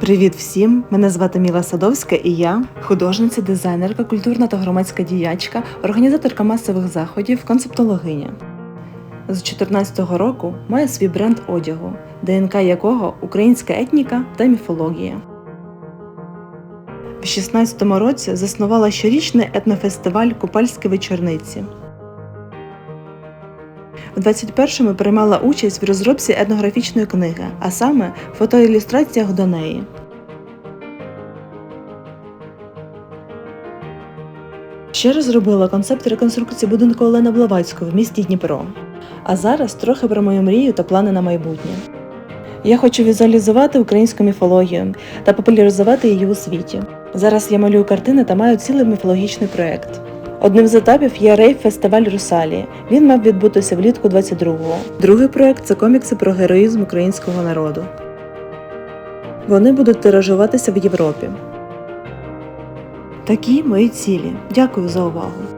Привіт всім! Мене звати Міла Садовська і я художниця, дизайнерка, культурна та громадська діячка, організаторка масових заходів, концептологиня. З 2014 року маю свій бренд одягу, ДНК якого українська етніка та міфологія. В 2016 році заснувала щорічний етнофестиваль Купальські вечорниці. У 21-му приймала участь в розробці етнографічної книги, а саме фотоілюстраціях до неї. Ще розробила концепт реконструкції будинку Олени Блаватської в місті Дніпро. А зараз трохи про мою мрію та плани на майбутнє. Я хочу візуалізувати українську міфологію та популяризувати її у світі. Зараз я малюю картини та маю цілий міфологічний проєкт. Одним з етапів є рейв фестиваль Русалі. Він мав відбутися влітку 22-го. Другий проект це комікси про героїзм українського народу. Вони будуть тиражуватися в Європі. Такі мої цілі. Дякую за увагу.